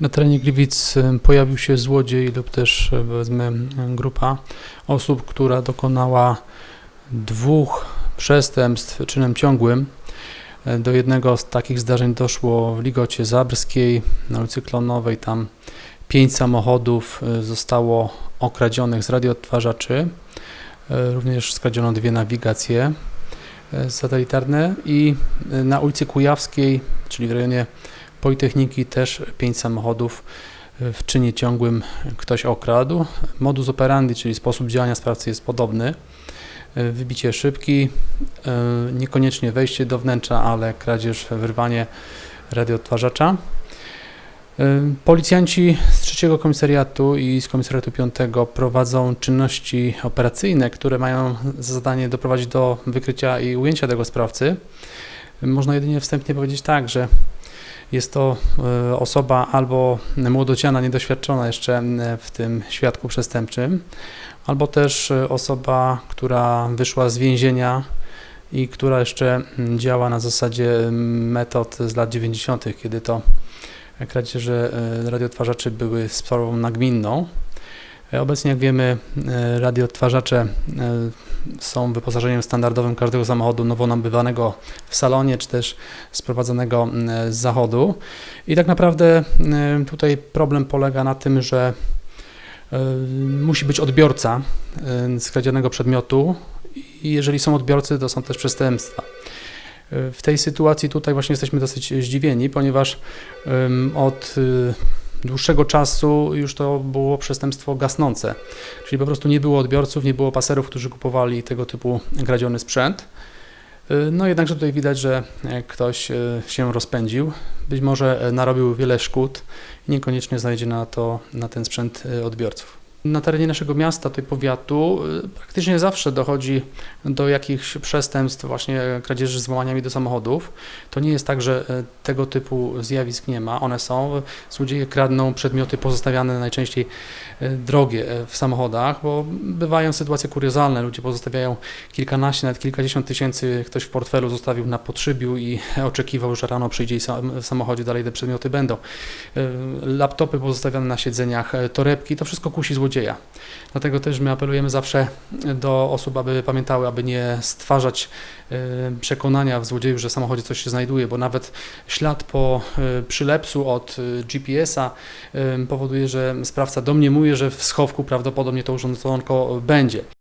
Na terenie Gliwic pojawił się złodziej lub też powiedzmy y, grupa osób, która dokonała dwóch przestępstw czynem ciągłym. Y, Do jednego z takich zdarzeń doszło w Ligocie Zabrskiej na ulicy Klonowej. Tam pięć samochodów y, zostało okradzionych z radioodtwarzaczy. Również skradziono dwie nawigacje satelitarne i na ulicy Kujawskiej, czyli w rejonie Politechniki też pięć samochodów y, w czynie ciągłym ktoś okradł. Modus operandi, czyli sposób działania sprawcy jest podobny. Y, Wybicie szybki, y, niekoniecznie wejście do wnętrza, ale kradzież, wyrwanie radioodtwarzacza. Policjanci z trzeciego komisariatu i z komisariatu piątego prowadzą czynności operacyjne, które mają za zadanie doprowadzić do wykrycia i ujęcia tego sprawcy. Można jedynie wstępnie powiedzieć tak, że jest to e, osoba albo młodociana, niedoświadczona jeszcze e, w tym świadku przestępczym, albo też e, osoba, która wyszła z więzienia i która jeszcze działa na zasadzie metod z lat 90., kiedy to kradzieże radioodtwarzaczy były sprawą nagminną. E, Obecnie, jak wiemy, e, radioodtwarzacze e, są wyposażeniem standardowym każdego samochodu nowo nabywanego w salonie, czy też sprowadzonego z zachodu. I tak naprawdę tutaj problem polega na tym, że musi być odbiorca skradzionego przedmiotu i jeżeli są odbiorcy, to są też przestępstwa. W tej sytuacji tutaj właśnie jesteśmy dosyć zdziwieni, ponieważ od dłuższego czasu już to było przestępstwo gasnące, czyli po prostu nie było odbiorców, nie było paserów, którzy kupowali tego typu kradziony sprzęt. Y, No jednakże tutaj widać, że e, ktoś e, się rozpędził, być może e, narobił wiele szkód i niekoniecznie znajdzie na to, na ten sprzęt odbiorców. Na terenie naszego miasta, tutaj powiatu, y, praktycznie zawsze dochodzi do jakichś przestępstw, właśnie kradzieży z włamaniami do samochodów. To nie jest tak, że e, tego typu zjawisk nie ma, one są. Złodzieje kradną przedmioty pozostawiane najczęściej e, drogie w samochodach, bo bywają sytuacje kuriozalne. Ludzie pozostawiają kilkanaście, nawet kilkadziesiąt tysięcy ktoś w portfelu zostawił na podszybiu i oczekiwał, że rano przyjdzie i w samochodzie dalej te przedmioty będą. Laptopy pozostawiane na siedzeniach, torebki, to wszystko kusi złodzieja. Dlatego też my apelujemy zawsze do osób, aby pamiętały, aby nie stwarzać e, przekonania w złodzieju, że w samochodzie coś się znajduje, bo nawet ślad po e, przylepsu od e, GPS-a powoduje, że sprawca domniemuje, że w schowku prawdopodobnie to urządzonko będzie.